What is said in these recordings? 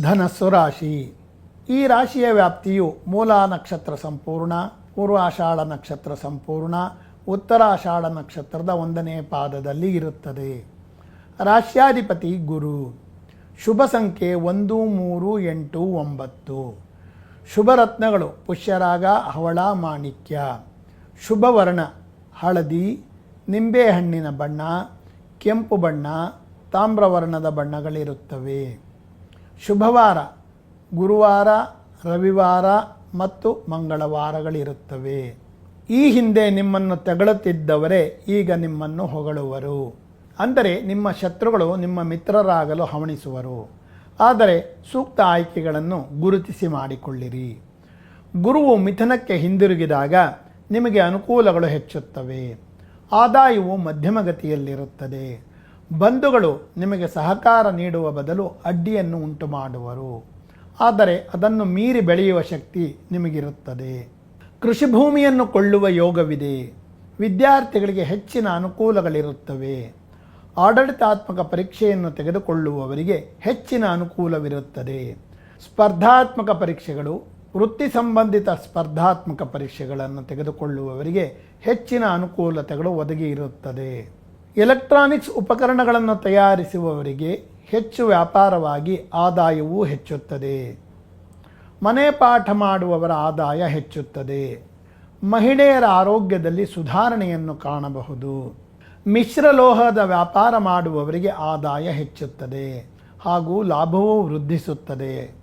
ಧನಸ್ಸು ರಾಶಿ ಈ ರಾಶಿಯ ವ್ಯಾಪ್ತಿಯು ಮೂಲ ನಕ್ಷತ್ರ ಸಂಪೂರ್ಣ, ಪೂರ್ವಾಷಾಢ ನಕ್ಷತ್ರ ಸಂಪೂರ್ಣ, ಉತ್ತರಾಷಾಢ ನಕ್ಷತ್ರದ ಒಂದನೇ ಪಾದದಲ್ಲಿ ಇರುತ್ತದೆ. ರಾಶ್ಯಾಧಿಪತಿ ಗುರು. ಶುಭ ಸಂಖ್ಯೆ ಒಂದು, ಮೂರು, ಎಂಟು, ಒಂಬತ್ತು. ಶುಭ ರತ್ನಗಳು ಪುಷ್ಯರಾಗ, ಹವಳ, ಮಾಣಿಕ್ಯ. ಶುಭ ವರ್ಣ, ಹಳದಿ, ನಿಂಬೆಹಣ್ಣಿನ ಬಣ್ಣ, ಕೆಂಪು ಬಣ್ಣ ತಾಮ್ರವರ್ಣದ ಬಣ್ಣಗಳಿರುತ್ತವೆ. ಶುಭವಾರ. ಗುರುವಾರ, ರವಿವಾರ ಮತ್ತು ಮಂಗಳವಾರಗಳಿರುತ್ತವೆ. ಈ ಹಿಂದೆ ನಿಮ್ಮನ್ನು ತೆಗಳುತ್ತಿದ್ದವರೇ ಈಗ ನಿಮ್ಮನ್ನು ಹೊಗಳುವರು. ಅಂದರೆ ನಿಮ್ಮ ಶತ್ರುಗಳು ನಿಮ್ಮ ಮಿತ್ರರಾಗಲು ಹವಣಿಸುವರು. ಆದರೆ ಸೂಕ್ತ ಆಯ್ಕೆಗಳನ್ನು ಗುರುತಿಸಿ ಮಾಡಿಕೊಳ್ಳಿರಿ. ಗುರುವು ಮಿಥನಕ್ಕೆ ಹಿಂದಿರುಗಿದಾಗ ನಿಮಗೆ ಅನುಕೂಲಗಳು ಹೆಚ್ಚುತ್ತವೆ. ಆದಾಯವು ಮಧ್ಯಮಗತಿಯಲ್ಲಿರುತ್ತದೆ. ಬಂಧುಗಳು ನಿಮಗೆ ಸಹಕಾರ ನೀಡುವ ಬದಲು ಅಡ್ಡಿಯನ್ನು ಉಂಟು ಮಾಡುವರು. ಆದರೆ ಅದನ್ನು ಮೀರಿ ಬೆಳೆಯುವ ಶಕ್ತಿ ನಿಮಗಿರುತ್ತದೆ. ಕೃಷಿ ಭೂಮಿಯನ್ನು ಕೊಳ್ಳುವ ಯೋಗವಿದೆ. ವಿದ್ಯಾರ್ಥಿಗಳಿಗೆ ಹೆಚ್ಚಿನ ಅನುಕೂಲಗಳಿರುತ್ತವೆ. ಆಡಳಿತಾತ್ಮಕ ಪರೀಕ್ಷೆಯನ್ನು ತೆಗೆದುಕೊಳ್ಳುವವರಿಗೆ ಹೆಚ್ಚಿನ ಅನುಕೂಲವಿರುತ್ತದೆ. ಸ್ಪರ್ಧಾತ್ಮಕ ಪರೀಕ್ಷೆಗಳು, ವೃತ್ತಿ ಸಂಬಂಧಿತ ಸ್ಪರ್ಧಾತ್ಮಕ ಪರೀಕ್ಷೆಗಳನ್ನು ತೆಗೆದುಕೊಳ್ಳುವವರಿಗೆ ಹೆಚ್ಚಿನ ಅನುಕೂಲತೆಗಳು ಒದಗಿ ಇರುತ್ತದೆ ಎಲೆಕ್ಟ್ರಾನಿಕ್ಸ್ ಉಪಕರಣಗಳನ್ನು ತಯಾರಿಸುವವರಿಗೆ ಹೆಚ್ಚು ವ್ಯಾಪಾರವಾಗಿ ಆದಾಯವೂ ಹೆಚ್ಚುತ್ತದೆ. ಮನೆ ಪಾಠ ಮಾಡುವವರ ಆದಾಯ ಹೆಚ್ಚುತ್ತದೆ. ಮಹಿಳೆಯರ ಆರೋಗ್ಯದಲ್ಲಿ ಸುಧಾರಣೆಯನ್ನು ಕಾಣಬಹುದು. ಮಿಶ್ರಲೋಹದ ವ್ಯಾಪಾರ ಮಾಡುವವರಿಗೆ ಆದಾಯ ಹೆಚ್ಚುತ್ತದೆ ಹಾಗೂ ಲಾಭವೂ ವೃದ್ಧಿಸುತ್ತದೆ.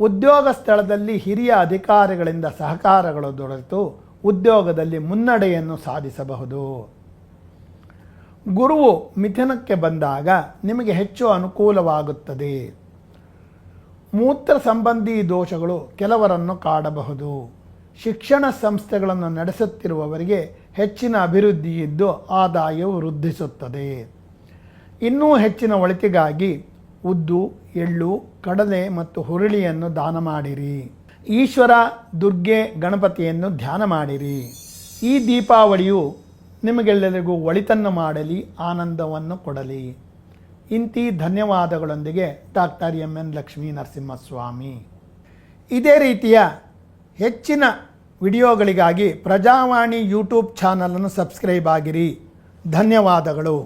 ಉದ್ಯೋಗ ಸ್ಥಳದಲ್ಲಿ ಹಿರಿಯ ಅಧಿಕಾರಿಗಳಿಂದ ಸಹಕಾರಗಳು ದೊರೆತು ಉದ್ಯೋಗದಲ್ಲಿ ಮುನ್ನಡೆಯನ್ನು ಸಾಧಿಸಬಹುದು. ಗುರುವು ಮಿಥುನಕ್ಕೆ ಬಂದಾಗ ನಿಮಗೆ ಹೆಚ್ಚು ಅನುಕೂಲವಾಗುತ್ತದೆ. ಮೂತ್ರ ಸಂಬಂಧಿ ದೋಷಗಳು ಕೆಲವರನ್ನು ಕಾಡಬಹುದು. ಶಿಕ್ಷಣ ಸಂಸ್ಥೆಗಳನ್ನು ನಡೆಸುತ್ತಿರುವವರಿಗೆ ಹೆಚ್ಚಿನ ಅಭಿವೃದ್ಧಿ ಇದ್ದು ಆದಾಯವು ವೃದ್ಧಿಸುತ್ತದೆ. ಇನ್ನೂ ಹೆಚ್ಚಿನ ಒಳಿತಿಗಾಗಿ ಉದ್ದು, ಎಳ್ಳು, ಕಡಲೆ ಮತ್ತು ಹುರುಳಿಯನ್ನು ದಾನ ಮಾಡಿರಿ. ಈಶ್ವರ, ದುರ್ಗೆ, ಗಣಪತಿಯನ್ನು ಧ್ಯಾನ ಮಾಡಿರಿ. ಈ ದೀಪಾವಳಿಯು ನಿಮಗೆಲ್ಲರಿಗೂ ಒಳಿತನ್ನು ಮಾಡಲಿ, ಆನಂದವನ್ನು ಕೊಡಲಿ. ಇಂತಿ ಧನ್ಯವಾದಗಳೊಂದಿಗೆ doctor M N Lakshmi Narasimhaswamy. ಇದೇ ರೀತಿಯ ಹೆಚ್ಚಿನ ವಿಡಿಯೋಗಳಿಗಾಗಿ ಪ್ರಜಾವಾಣಿ ಯೂಟ್ಯೂಬ್ ಚಾನಲನ್ನು ಸಬ್ಸ್ಕ್ರೈಬ್ ಆಗಿರಿ. ಧನ್ಯವಾದಗಳು.